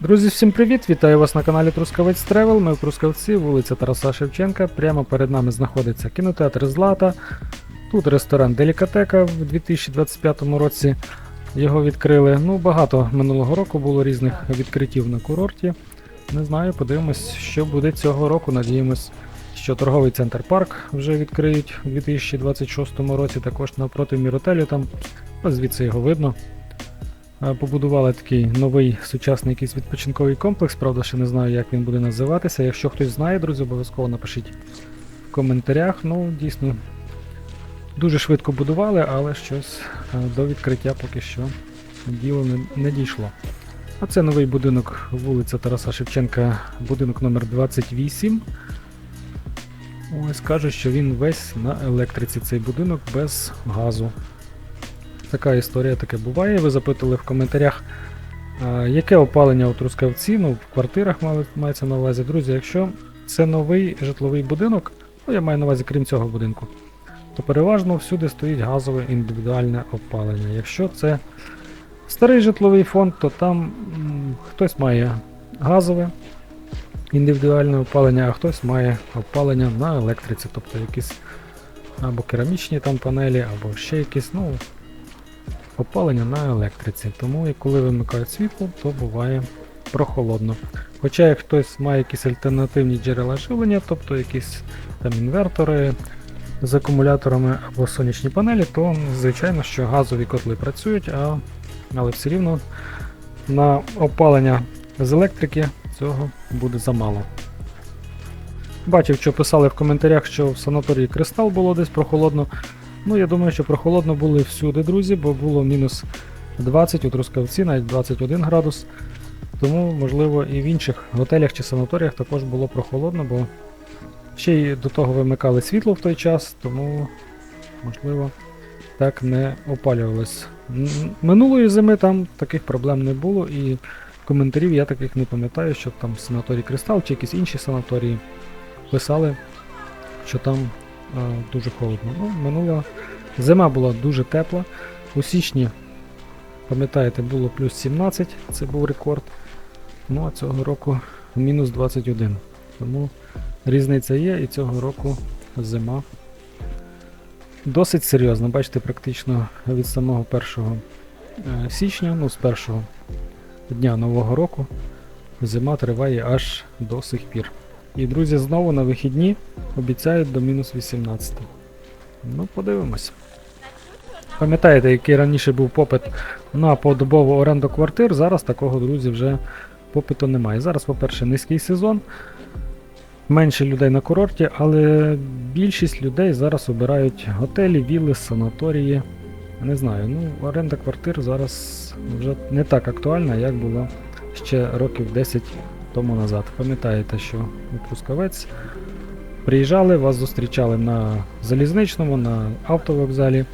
Друзі, всім привіт! Вітаю вас на каналі Трускавець Тревел. Ми в Трускавці, вулиця Тараса Шевченка. Прямо перед нами знаходиться кінотеатр Злата. Тут ресторан Делікатека в 2025 році. Його відкрили. Ну, багато минулого року було різних відкриттів на курорті. Не знаю, подивимось, що буде цього року. Надіємось, що торговий центр парк вже відкриють у 2026 році. Також напроти Міротелю там, звідси його видно. Побудували такий новий сучасний якийсь відпочинковий комплекс, правда, ще не знаю, як він буде називатися. Якщо хтось знає, друзі, обов'язково напишіть в коментарях. Ну, дійсно, дуже швидко будували, але щось до відкриття поки що діло не, не дійшло. А це новий будинок вулиця Тараса Шевченка, будинок номер 28. Ось кажуть, що він весь на електриці, цей будинок без газу. Така історія таке буває. Ви запитали в коментарях, а, яке опалення у Трускавці, ну, в квартирах мається на увазі. Друзі, якщо це новий житловий будинок, ну я маю на увазі крім цього будинку, то переважно всюди стоїть газове індивідуальне опалення. Якщо це старий житловий фонд, то там м, хтось має газове індивідуальне опалення, а хтось має опалення на електриці, тобто якісь або керамічні там панелі, або ще якісь, ну, опалення на електриці. Тому і коли вимикають світло, то буває прохолодно. Хоча як хтось має якісь альтернативні джерела живлення, тобто якісь там інвертори з акумуляторами або сонячні панелі, то звичайно, що газові котли працюють, а, але все рівно на опалення з електрики цього буде замало. Бачив, що писали в коментарях, що в санаторії Кристал було десь прохолодно. Ну, я думаю, що прохолодно були всюди, друзі, бо було мінус 20 у Трускавці, навіть 21 градус. Тому, можливо, і в інших готелях чи санаторіях також було прохолодно, бо ще й до того вимикали світло в той час, тому, можливо, так не опалювалось. Минулої зими там таких проблем не було, і коментарів я таких не пам'ятаю, що там санаторій Кристал чи якісь інші санаторії писали, що там дуже холодно. Ну, минула зима була дуже тепла. У січні, пам'ятаєте, було плюс 17, це був рекорд. Ну а цього року мінус 21. Тому різниця є, і цього року зима досить серйозна. Бачите, практично від самого 1 е, січня, ну з першого дня Нового року, зима триває аж до сих пір. І друзі, знову на вихідні обіцяють до мінус 18. Ну, подивимось. Пам'ятаєте, який раніше був попит на подобову оренду квартир, зараз такого, друзі, вже попиту немає. Зараз, по-перше, низький сезон, менше людей на курорті, але більшість людей зараз обирають готелі, вілли, санаторії. Не знаю, ну оренда квартир зараз вже не так актуальна, як була ще років 10 тому назад. Пам'ятаєте, що у Трускавець приїжджали, вас зустрічали на залізничному, на автовокзалі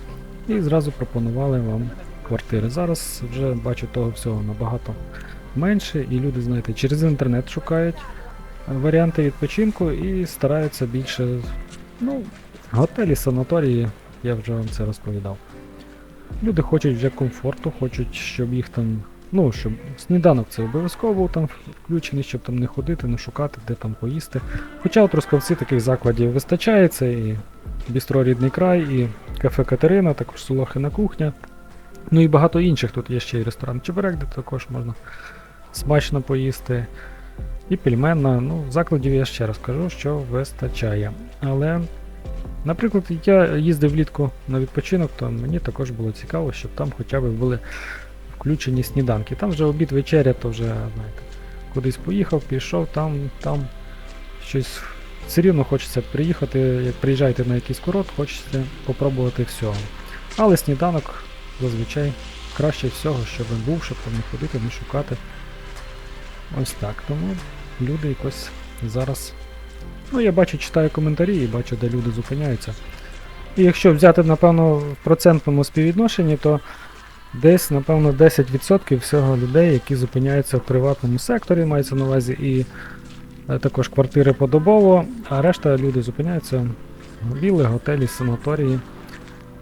і зразу пропонували вам квартири. Зараз вже бачу того всього набагато менше, і люди, знаєте, через інтернет шукають е, варіанти відпочинку і стараються більше. Ну, готелі, санаторії, я вже вам це розповідав. Люди хочуть вже комфорту, хочуть, щоб їх там. Ну, щоб сніданок це обов'язково був там включений, щоб там не ходити, не шукати, де там поїсти. Хоча у Трускавці таких закладів вистачає, це і Бістро Рідний край, і кафе Катерина, також Солохина кухня. Ну і багато інших. Тут є ще й ресторан Чебурек, де також можна смачно поїсти. І пельменна. Ну, закладів я ще раз кажу, що вистачає. Але, наприклад, я їздив влітку на відпочинок, то мені також було цікаво, щоб там хоча б були включені сніданки. Там вже обід вечеря, то вже, знаєте, кудись поїхав, пішов, там, там щось все рівно хочеться приїхати, як приїжджаєте на якийсь курорт, хочеться попробувати всього. Але сніданок зазвичай краще всього, щоб він був, щоб там не ходити, не шукати. Ось так. Тому люди якось зараз. Ну, я бачу, читаю коментарі і бачу, де люди зупиняються. І якщо взяти, напевно, в процентному співвідношенні, то десь, напевно, 10% всього людей, які зупиняються в приватному секторі, мається на увазі і е, також квартири подобово, а решта люди зупиняються в вілли, готелі, санаторії,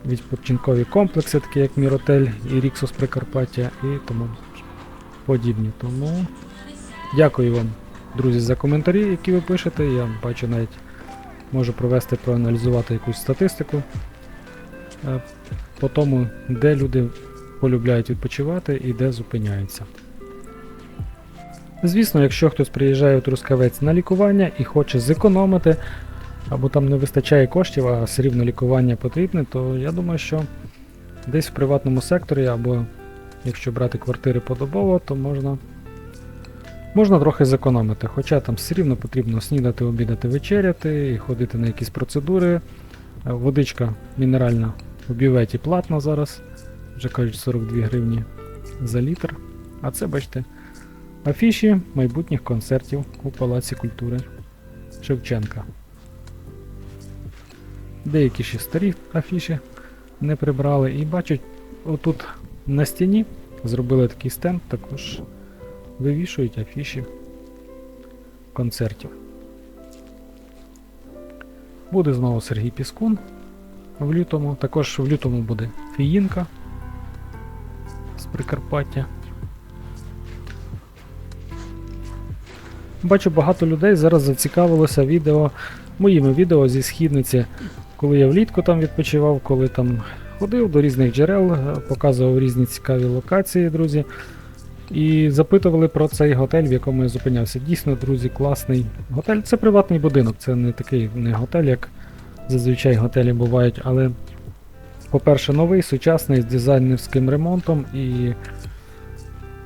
відпочинкові комплекси, такі як Міротель і Ріксос Прикарпаття і тому подібні. Тому Дякую вам, друзі, за коментарі, які ви пишете. Я бачу навіть можу провести, проаналізувати якусь статистику е, по тому, де люди полюбляють відпочивати і де зупиняються. Звісно, якщо хтось приїжджає у Трускавець на лікування і хоче зекономити, або там не вистачає коштів, а все рівно лікування потрібне, то я думаю, що десь в приватному секторі, або якщо брати квартири подобово, то можна, можна трохи зекономити. Хоча там все рівно потрібно снідати, обідати, вечеряти і ходити на якісь процедури. Е, Водичка мінеральна у бюветі платна зараз, вже кажуть 42 гривні за літр. А це, бачите, афіші майбутніх концертів у Палаці культури Шевченка. Деякі ще старі афіші не прибрали. І бачать, отут на стіні зробили такий стенд, також вивішують афіші концертів. Буде знову Сергій Піскун в лютому. Також в лютому буде Фіїнка Прикарпаття. Бачу, багато людей зараз зацікавилося відео, моїми відео зі східниці, коли я влітку там відпочивав, коли там ходив до різних джерел, е, показував різні цікаві локації, друзі. І запитували про цей готель, в якому я зупинявся. Дійсно, друзі, класний готель. Це приватний будинок, це не такий не готель, як зазвичай готелі бувають, але, по-перше, новий, сучасний з дизайнерським ремонтом і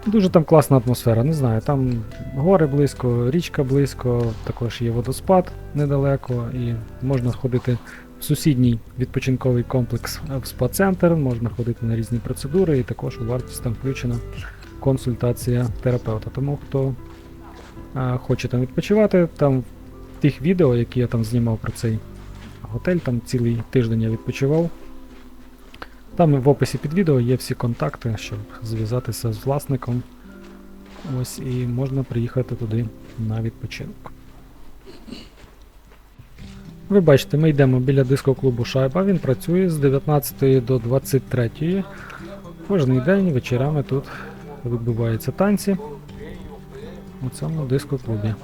дуже там класна атмосфера. Не знаю, там гори близько, річка близько, також є водоспад недалеко, і можна ходити в сусідній відпочинковий комплекс е, в спа-центр, можна ходити на різні процедури, і також у вартість там включена консультація терапевта. Тому хто а, хоче там відпочивати, там в тих відео, які я там знімав про цей готель, там цілий тиждень я відпочивав. Там в описі під відео є всі контакти, щоб зв'язатися з власником. Ось і можна приїхати туди на відпочинок. Ви бачите, ми йдемо біля диско-клубу Шайба. Він працює з 19 до 23. Кожний день вечорами тут відбуваються танці у цьому диско-клубі.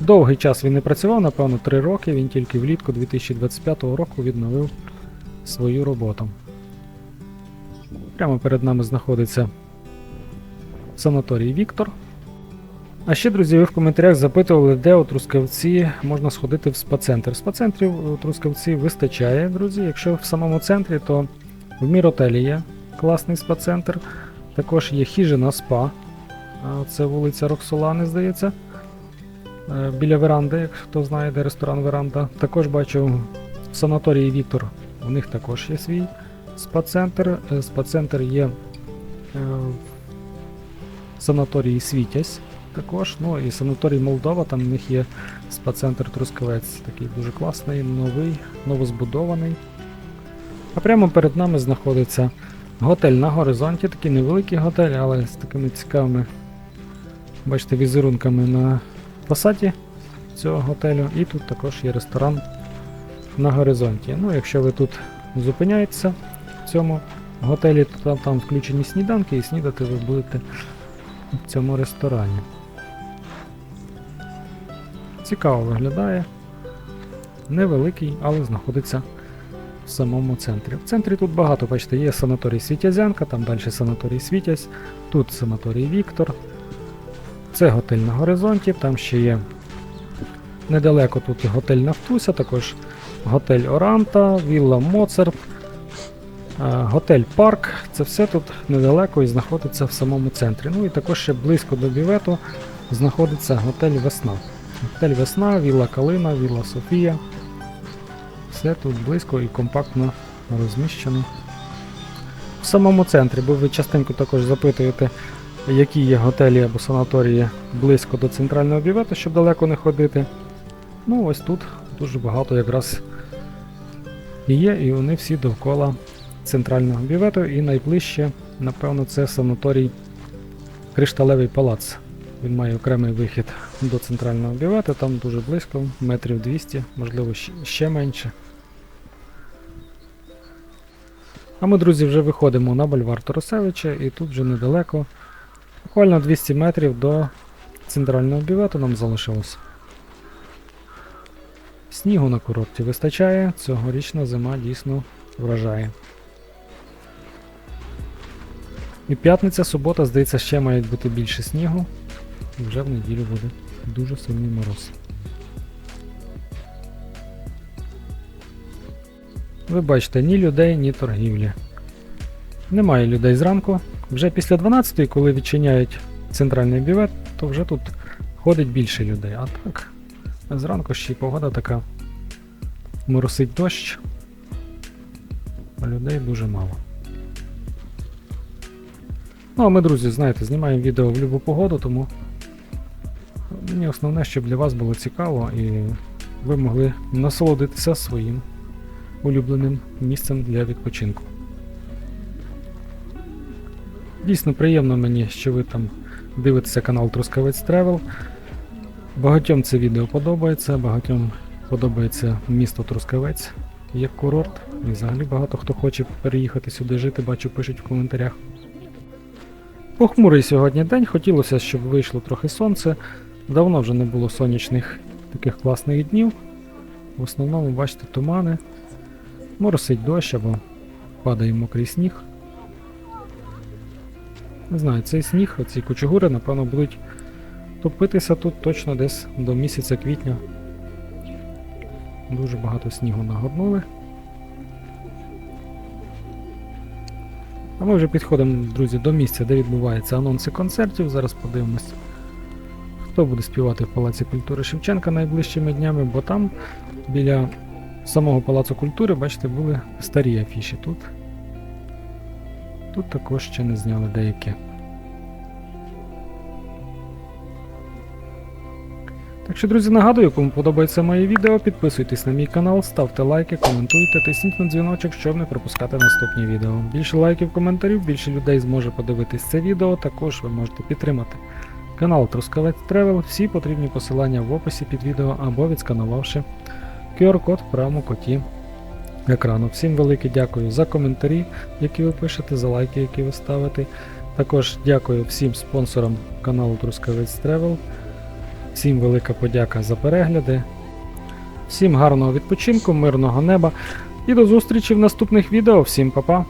Довгий час він не працював, напевно, 3 роки. Він тільки влітку 2025 року відновив свою роботу. Прямо перед нами знаходиться санаторій Віктор. А ще, друзі, ви в коментарях запитували, де у Трускавці можна сходити в спа-центр. Спа-центрів у Трускавці вистачає, друзі. Якщо в самому центрі, то в Міротелі є класний спа-центр. Також є хижина спа. Це вулиця Роксолани, здається. Е, Біля веранди, як хто знає, де ресторан Веранда. Також бачу в санаторії Віктор. У них також є свій спа-центр. Е, Спа-центр є е, в санаторії Світязь також. Ну і санаторій Молдова, там в них є спа-центр Трускавець, такий дуже класний, новий, новозбудований. А прямо перед нами знаходиться готель на горизонті, такий невеликий готель, але з такими цікавими, бачите, візерунками на фасаді цього готелю. І тут також є ресторан на горизонті. Ну, якщо ви тут зупиняєтеся в цьому готелі, то там, там включені сніданки і снідати ви будете в цьому ресторані. Цікаво виглядає. Невеликий, але знаходиться в самому центрі. В центрі тут багато, бачите, є санаторій Світязянка, там далі санаторій Світязь, тут санаторій Віктор. Це готель на горизонті, там ще є недалеко тут готель Нафтуся, також готель Оранта, Вілла Моцарт, готель Парк. Це все тут недалеко і знаходиться в самому центрі. Ну і також ще близько до бівету знаходиться готель Весна. Готель Весна, Вілла Калина, Вілла Софія. Все тут близько і компактно розміщено. В самому центрі, бо ви частенько також запитуєте, які є готелі або санаторії близько до центрального бівету, щоб далеко не ходити. Ну, ось тут дуже багато якраз є, і вони всі довкола центрального бівету. І найближче, напевно, це санаторій Кришталевий палац. Він має окремий вихід до центрального бівета, там дуже близько, метрів 200, можливо ще менше. А ми, друзі, вже виходимо на бульвар Торосевича і тут вже недалеко, буквально 200 метрів до центрального бювету нам залишилось. Снігу на курорті вистачає, цьогорічна зима дійсно вражає. І п'ятниця, субота, здається, ще мають бути більше снігу. І вже в неділю буде дуже сильний мороз. Ви бачите, ні людей, ні торгівлі. Немає людей зранку. Вже після 12-ї, коли відчиняють центральний бювет, то вже тут ходить більше людей. А так, зранку ще й погода така. Моросить дощ, а людей дуже мало. Ну, а ми, друзі, знаєте, знімаємо відео в будь-яку погоду, тому мені основне, щоб для вас було цікаво і ви могли насолодитися своїм улюбленим місцем для відпочинку. Дійсно приємно мені, що ви там дивитеся канал Трускавець Тревел. Багатьом це відео подобається, багатьом подобається місто Трускавець як курорт. І взагалі багато хто хоче переїхати сюди жити, бачу, пишуть в коментарях. Похмурий сьогодні день, хотілося, щоб вийшло трохи сонце. Давно вже не було сонячних таких класних днів. В основному, бачите, тумани, моросить дощ або падає мокрий сніг. Не знаю, цей сніг, оці кучугури, напевно, будуть топитися тут точно десь до місяця квітня. Дуже багато снігу нагорнули. А ми вже підходимо, друзі, до місця, де відбуваються анонси концертів. Зараз подивимось, хто буде співати в Палаці культури Шевченка найближчими днями, бо там біля самого Палацу культури, бачите, були старі афіші тут. Тут також ще не зняли деякі. Так що, друзі, нагадую, кому подобається моє відео, підписуйтесь на мій канал, ставте лайки, коментуйте, тисніть на дзвіночок, щоб не пропускати наступні відео. Більше лайків, коментарів, більше людей зможе подивитись це відео, також ви можете підтримати канал Трускавець Тревел, всі потрібні посилання в описі під відео або відсканувавши QR-код в правому коті екрану. Всім велике дякую за коментарі, які ви пишете, за лайки, які ви ставите. Також дякую всім спонсорам каналу Трускавець Тревел. Всім велика подяка за перегляди. Всім гарного відпочинку, мирного неба і до зустрічі в наступних відео. Всім па-па!